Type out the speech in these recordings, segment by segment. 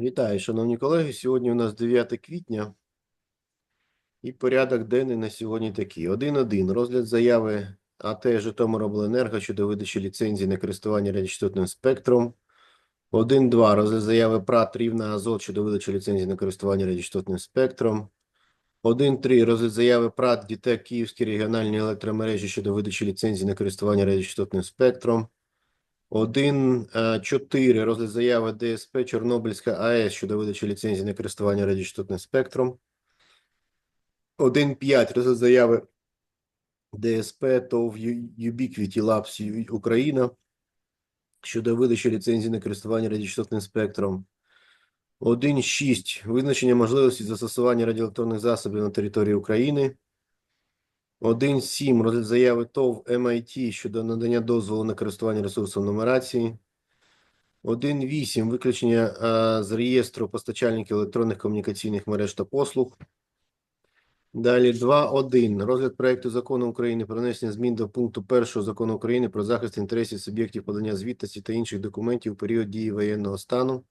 Вітаю, шановні колеги. Сьогодні у нас 9 квітня. І порядок денний на сьогодні такий. 1.1. Розгляд заяви АТ Житомиробленерго щодо видачі ліцензії на користування радіочастотним спектром. 1.2. Розгляд заяви ПРАТ Рівна Азот щодо видачі ліцензії на користування радіочастотним спектром. 1.3. Розгляд заяви ПРАТ ДІТЕК Київські регіональні електромережі щодо видачі ліцензії на користування радіочастотним спектром. 1.4. Розгляд заяви ДСП Чорнобильська АЕС щодо видачі ліцензії на користування радіочастотним спектром. 1.5. Розгляд заяви ДСП ТОВ Ubiquity Labs Україна щодо видачі ліцензії на користування радіочастотним спектром. 1.6. Визначення можливості застосування радіоелектронних засобів на території України. 1.7. Розгляд заяви ТОВ MIT щодо надання дозволу на користування ресурсом нумерації. 1.8. Виключення а, з реєстру постачальників електронних комунікаційних мереж та послуг. Далі 2.1. Розгляд проекту закону України про внесення змін до пункту 1 закону України про захист інтересів суб'єктів подання звітності та інших документів у період дії воєнного стану.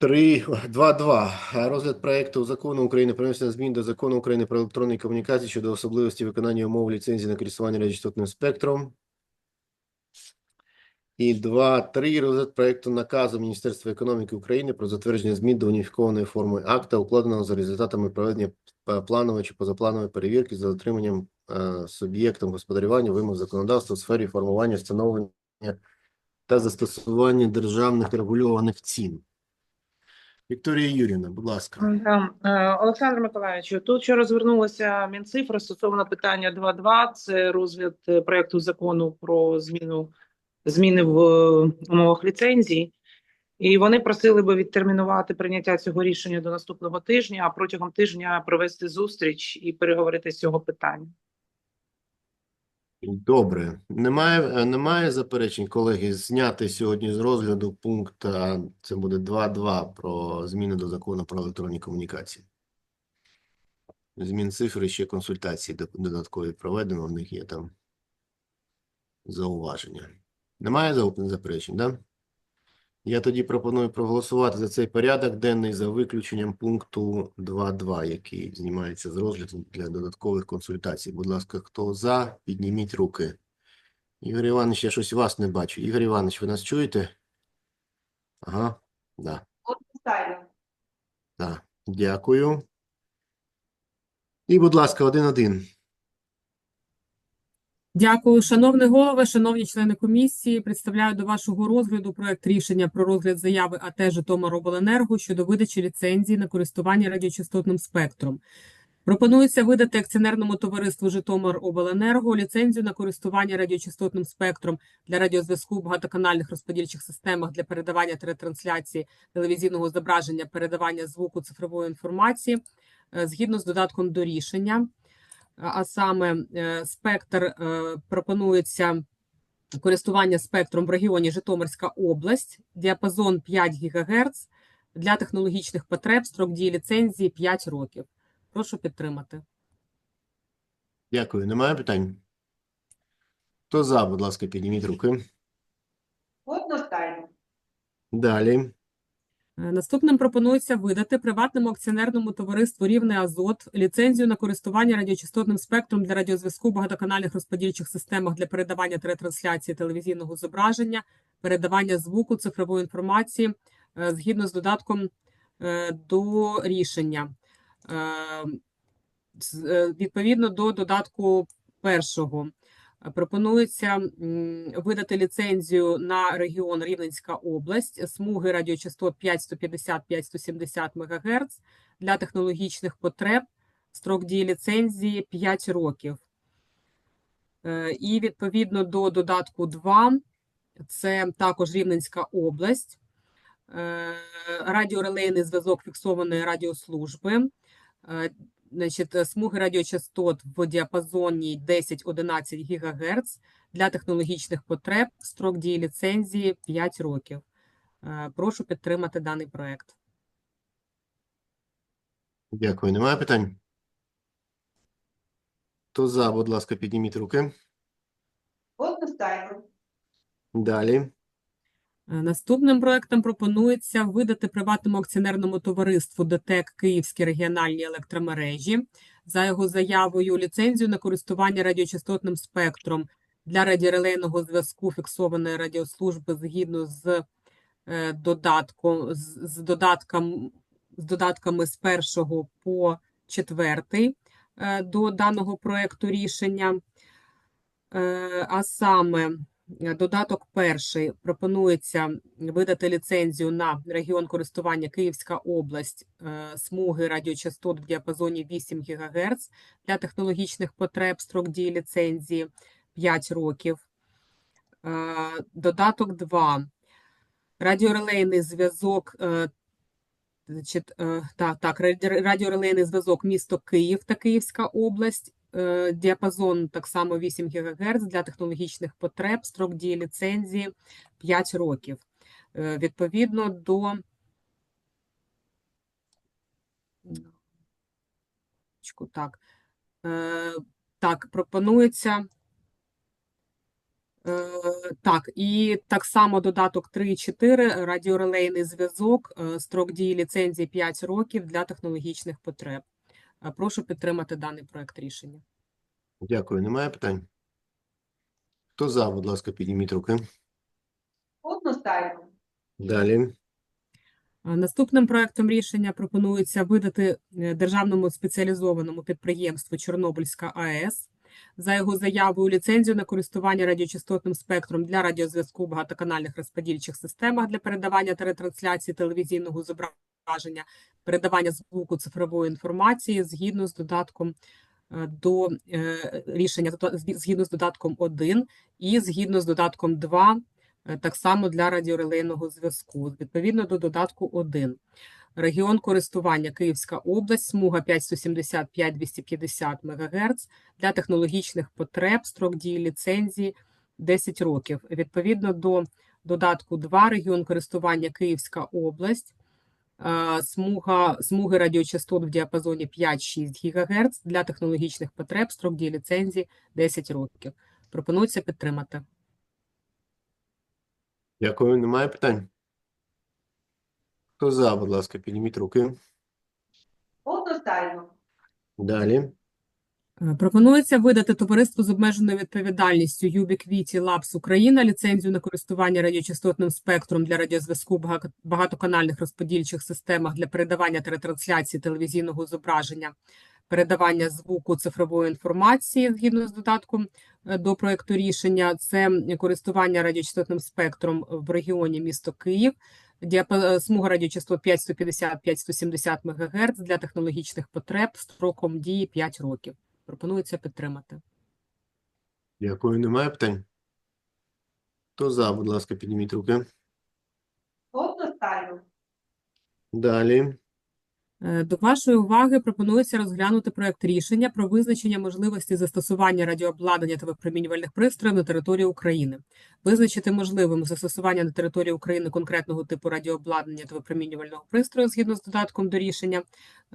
3, 2.2. Розгляд проекту закону України про внесення змін до закону України про електронні комунікації щодо особливості виконання умов ліцензії на користування радіочастотним спектром. І 2.3. Розгляд проекту наказу Міністерства економіки України про затвердження змін до уніфікованої форми акта, укладеного за результатами проведення планової чи позапланової перевірки за дотриманням е, суб'єктом господарювання вимог законодавства у сфері формування, встановлення та застосування державних регульованих цін. Вікторія Юрівна, будь ласка. Е, Олександр Миколаївич, тут ще розвернулася Мінцифра стосовно питання 2.2. Це розгляд е, проекту закону про зміну зміни в е, умовах ліцензії. І вони просили би відтермінувати прийняття цього рішення до наступного тижня, а протягом тижня провести зустріч і переговорити з цього питання. Добре. Немає, е, немає заперечень, колеги, зняти сьогодні з розгляду пункт, це буде 2.2 про зміни до закону про електронні комунікації. Змін цифри ще консультації додаткові проведено, в них є там зауваження. Немає заперечень, заперечень, да? Я тоді пропоную проголосувати за цей порядок денний за виключенням пункту 2.2, який знімається з розгляду для додаткових консультацій. Будь ласка, хто за, підніміть руки. Ігор Іванович, я щось вас не бачу. Ігор Іванович, ви нас чуєте? Ага, да, да. Дякую. І, будь ласка, один-один. Дякую, шановний голове, шановні члени комісії. Представляю до вашого розгляду проект рішення про розгляд заяви АТ Житомиробленерго щодо видачі ліцензії на користування радіочастотним спектром. Пропонується видати акціонерному товариству Житомиробленерго ліцензію на користування радіочастотним спектром для радіозв'язку в багатоканальних розподільчих системах для передавання та ретрансляції телевізійного зображення, передавання звуку цифрової інформації е, згідно з додатком до рішення а саме е, спектр е, пропонується користування спектром в регіоні Житомирська область, діапазон 5 ГГц для технологічних потреб, строк дії ліцензії 5 років. Прошу підтримати. Дякую. Немає питань? Хто за, будь ласка, підніміть руки. Одностайно. Далі. Е, Наступним пропонується видати приватному акціонерному товариству Рівне Азот ліцензію на користування радіочастотним спектром для радіозв'язку в багатоканальних розподільчих системах для передавання ретрансляції телевізійного зображення, передавання звуку, цифрової інформації е, згідно з додатком е, до рішення. Відповідно до додатку першого. Пропонується видати ліцензію на регіон Рівненська область, смуги радіочастот 5150-5170 МГц для технологічних потреб, строк дії ліцензії 5 років. Е, І відповідно до додатку 2, це також Рівненська область, е, радіорелейний зв'язок фіксованої радіослужби, е, значить, е, смуги радіочастот в діапазоні 10-11 ГГц для технологічних потреб, строк дії ліцензії 5 років. Е, Прошу підтримати даний проект. Дякую. Немає питань? Хто за, будь ласка, підніміть руки. Одностайно. Далі. Е, Наступним проектом пропонується видати приватному акціонерному товариству ДТЕК Київські регіональні електромережі за його заявою ліцензію на користування радіочастотним спектром для радіорелейного зв'язку фіксованої радіослужби згідно з е, додатком з, додатком з додатками з першого по четвертий е, до даного проекту рішення. А саме додаток перший пропонується видати ліцензію на регіон користування Київська область е, смуги радіочастот в діапазоні 8 ГГц для технологічних потреб строк дії ліцензії 5 років. Е, Додаток 2. Радіорелейний зв'язок е, е, так, так, раді- радіорелейний зв'язок місто Київ та Київська область. Е, Діапазон так само 8 ГГц для технологічних потреб, строк дії ліцензії 5 років. Е, Відповідно до так, Е, так, пропонується Так, і так само додаток 3 і 4 радіорелейний зв'язок, строк дії ліцензії 5 років для технологічних потреб. Е, Прошу підтримати даний проект рішення. Дякую. Немає питань? Хто за, будь ласка, підніміть руки. Одностайно. Далі. Е, Наступним проектом рішення пропонується видати е, державному спеціалізованому підприємству Чорнобильська АЕС за його заявою ліцензію на користування радіочастотним спектром для радіозв'язку в багатоканальних розподільчих системах для передавання та ретрансляції телевізійного зображення, передавання звуку цифрової інформації згідно з додатком е, до е, рішення згідно з додатком 1 і згідно з додатком 2 е, так само для радіорелейного зв'язку, відповідно до додатку 1. Регіон користування Київська область, смуга 575-250 МГц для технологічних потреб, строк дії ліцензії 10 років. Відповідно до додатку 2, регіон користування Київська область, е, смуга, смуги радіочастот в діапазоні 5-6 ГГц для технологічних потреб, строк дії ліцензії 10 років. Пропонується підтримати. Дякую. Немає питань? Хто за, будь ласка, підніміть руки. Одностайно. Далі. Е, Пропонується видати товариству з обмеженою відповідальністю Ubiquiti Labs Україна ліцензію на користування радіочастотним спектром для радіозв'язку в багато- багатоканальних розподільчих системах для передавання та ретрансляції телевізійного зображення, передавання звуку цифрової інформації згідно з додатком е, до проекту рішення. Це користування радіочастотним спектром в регіоні місто Київ. Е, Смуга радіочастот 550-570 МГц для технологічних потреб строком дії 5 років. Пропонується підтримати. Дякую. Немає питань? Хто за, будь ласка, підніміть руки. Одностайно. Далі. Е, До вашої уваги пропонується розглянути проект рішення про визначення можливості застосування радіообладнання та випромінювальних пристроїв на території України, визначити можливим застосування на території України конкретного типу радіообладнання та випромінювального пристрою згідно з додатком до рішення.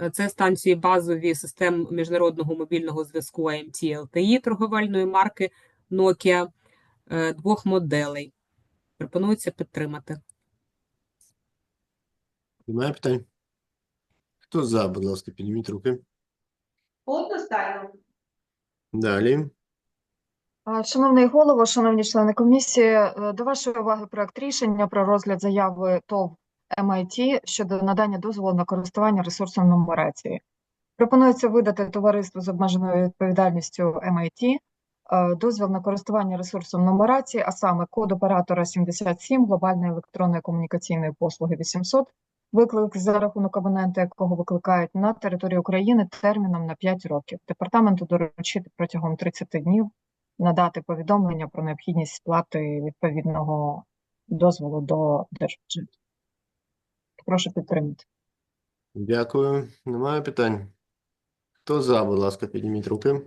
Е, Це станції базові систем міжнародного мобільного зв'язку AMT LTE торговельної марки Nokia е, двох моделей. Пропонується підтримати. Немає питань? Хто за, будь ласка, підніміть руки. Одностайно. Далі. Шановний голово, шановні члени комісії, е, до вашої уваги проект рішення про розгляд заяви ТОВ MIT щодо надання дозволу на користування ресурсом нумерації. Пропонується видати товариству з обмеженою відповідальністю MIT е, дозвіл на користування ресурсом нумерації, а саме код оператора 77 глобальної електронної комунікаційної послуги 800, виклик за рахунок абонента, якого викликають на території України терміном на 5 років. Департаменту доручити протягом 30 днів надати повідомлення про необхідність сплати відповідного дозволу до держбюджету. Прошу підтримати. Дякую. Немає питань? Хто за, будь ласка, підніміть руки.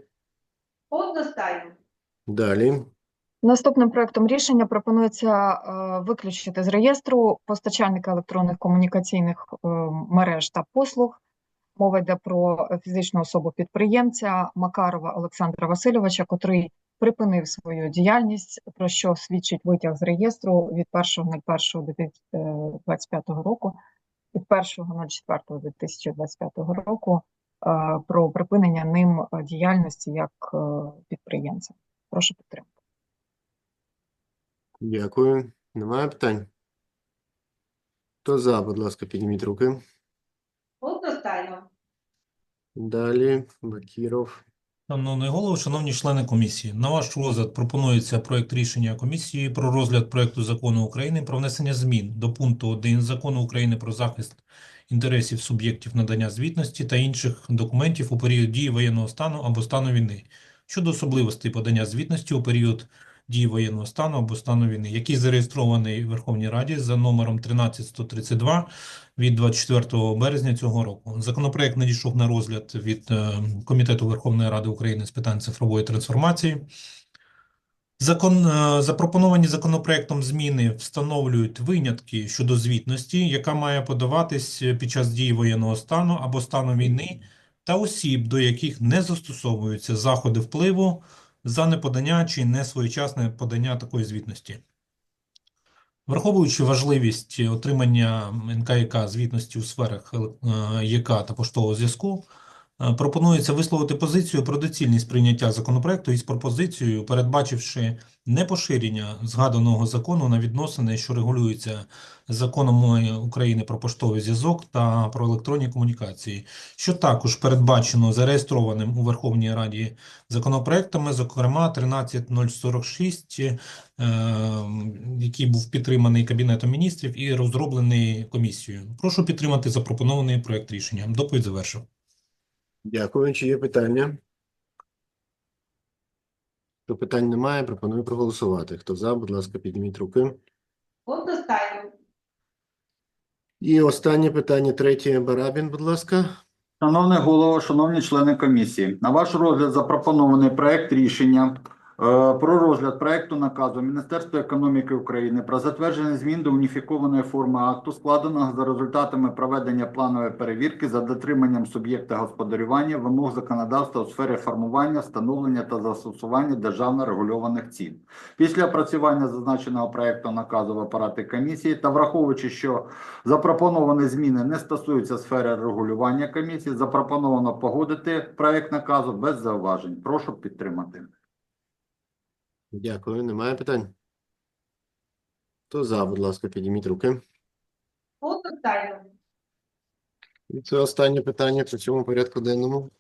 Одностайно. Далі. Наступним проектом рішення пропонується е, виключити з реєстру постачальника електронних комунікаційних е, мереж та послуг. Мова йде про фізичну особу підприємця Макарова Олександра Васильовича, котрий припинив свою діяльність, про що свідчить витяг з реєстру від 1.01.2025 року, від 1.04.2025 року е, про припинення ним діяльності як підприємця. Прошу. Дякую. Немає питань? Хто за, будь ласка, підніміть руки. Одностайно. Далі Бакіров. Шановний голово, шановні члени комісії, на ваш розгляд пропонується проект рішення комісії про розгляд проекту закону України про внесення змін до пункту 1 закону України про захист інтересів суб'єктів надання звітності та інших документів у період дії воєнного стану або стану війни щодо особливостей подання звітності у період дії воєнного стану або стану війни, який зареєстрований в Верховній Раді за номером 13132 від 24 березня цього року. Законопроект надійшов на розгляд від е, Комітету Верховної Ради України з питань цифрової трансформації. Закон, е, запропоновані законопроектом зміни встановлюють винятки щодо звітності, яка має подаватись під час дії воєнного стану або стану війни, та осіб, до яких не застосовуються заходи впливу за неподання чи несвоєчасне подання такої звітності. Враховуючи важливість отримання НКЯК звітності у сферах е, ЄК та поштового зв'язку, е, пропонується висловити позицію про доцільність прийняття законопроекту із пропозицією, передбачивши непоширення згаданого закону на відносини, що регулюються законом України про поштовий зв'язок та про електронні комунікації, що також передбачено зареєстрованим у Верховній Раді законопроектами, зокрема 13046, е, який був підтриманий Кабінетом міністрів і розроблений комісією. Прошу підтримати запропонований проект рішення. Доповідь завершив. Дякую. Чи є питання? Якщо питань немає, пропоную проголосувати. Хто за, будь ласка, підніміть руки. Одностайно. І останнє питання, третє, Барабін, будь ласка. Шановний голово, шановні члени комісії, на ваш розгляд запропонований проект рішення про розгляд проекту наказу Міністерства економіки України про затвердження змін до уніфікованої форми акту, складеного за результатами проведення планової перевірки за дотриманням суб'єкта господарювання вимог законодавства у сфері формування, встановлення та застосування державно регульованих цін. Після опрацювання зазначеного проекту наказу в апараті комісії та враховуючи, що Запропоновані зміни не стосуються сфери регулювання комісії. Запропоновано погодити проект наказу без зауважень. Прошу підтримати. Дякую. Немає питань? Хто за, будь ласка, підніміть руки. Одностайно. І це останнє питання по цьому порядку денному.